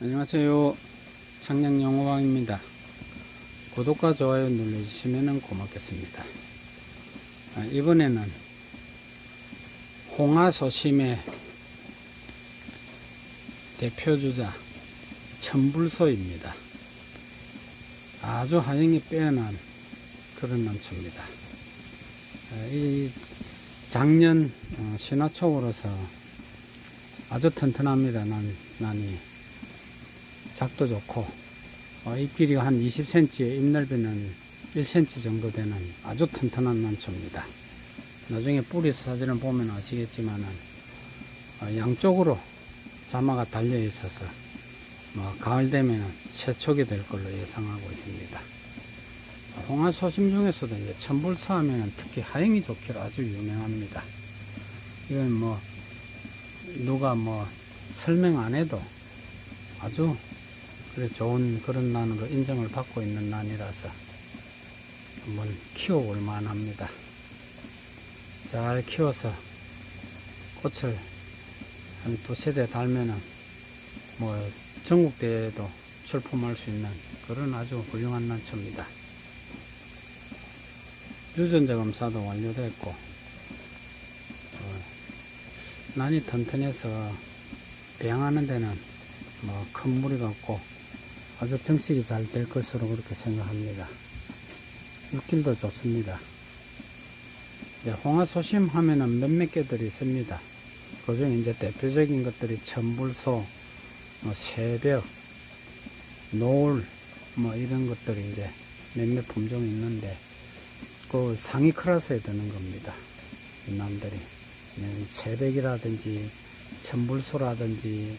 안녕하세요. 창녕영호왕입니다. 구독과 좋아요 눌러주시면 고맙겠습니다. 아, 이번에는 홍화소심의 대표주자 천불소입니다. 아주 하영이 빼어난 그런 난초입니다. 아, 이 작년 어, 신화초로서 아주 튼튼합니다. 난, 난이. 작도 좋고, 어, 잎 길이가 한 20cm에 잎 넓이는 1cm 정도 되는 아주 튼튼한 난초입니다. 나중에 뿌리 사진을 보면 아시겠지만은, 어, 양쪽으로 자마가 달려 있어서, 뭐, 가을 되면은 세촉이 될 걸로 예상하고 있습니다. 홍화 소심 중에서도 이제 천불소 하면은 특히 하영이 좋기로 아주 유명합니다. 이건 뭐, 누가 뭐 설명 안 해도 아주 그래 좋은 그런 난으로 인정을 받고 있는 난이라서 한번 키워볼 만합니다. 잘 키워서 꽃을 한 두세 대 달면은 뭐 전국대회에도 출품할 수 있는 그런 아주 훌륭한 난초입니다. 유전자 검사도 완료됐고 어, 난이 튼튼해서 배양하는 데는 뭐 큰 무리가 없고 아주 정식이 잘 될 것으로 그렇게 생각합니다. 육질도 좋습니다. 이제 홍화 소심 하면은 몇몇 개들이 있습니다. 그 중에 이제 대표적인 것들이 천불소, 뭐 새벽, 노을, 뭐 이런 것들이 이제 몇몇 품종이 있는데 그 상위 클래스에 드는 겁니다. 이 남들이. 네, 새벽이라든지 천불소라든지 음,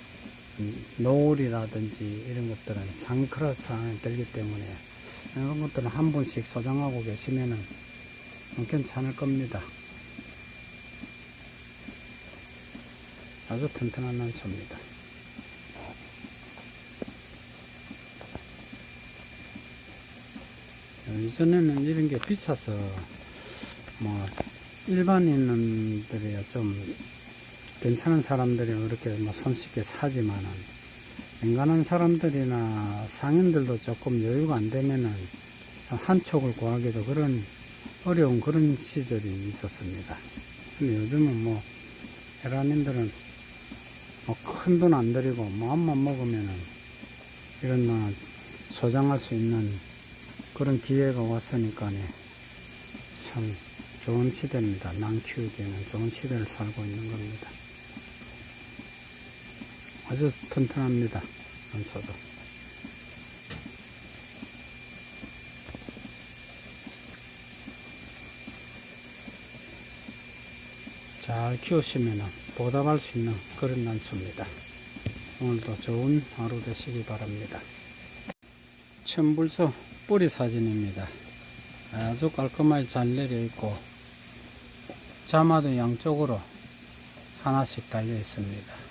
노을이라든지 이런 것들은 클래스 안에 들기 때문에 이런 것들은 한 분씩 소장하고 계시면은 괜찮을 겁니다. 아주 튼튼한 난초입니다. 이전에는 이런 게 비싸서 뭐 일반인들이야 좀 괜찮은 사람들이 이렇게 뭐 손쉽게 사지만은 인간한 사람들이나 상인들도 조금 여유가 안 되면은 한 촉을 구하기도 그런 어려운 그런 시절이 있었습니다. 근데 요즘은 뭐 헤라민들은 뭐 큰 돈 안 들이고 마음만 먹으면은 이런 뭐 소장할 수 있는 그런 기회가 왔으니까네 참 좋은 시대입니다. 난 키우기에는 좋은 시대를 살고 있는 겁니다. 아주 튼튼합니다. 난초도. 잘 키우시면 보답할 수 있는 그런 난초입니다. 오늘도 좋은 하루 되시기 바랍니다. 천불소 뿌리 사진입니다. 아주 깔끔하게 잘 내려 있고 자마도 양쪽으로 하나씩 달려 있습니다.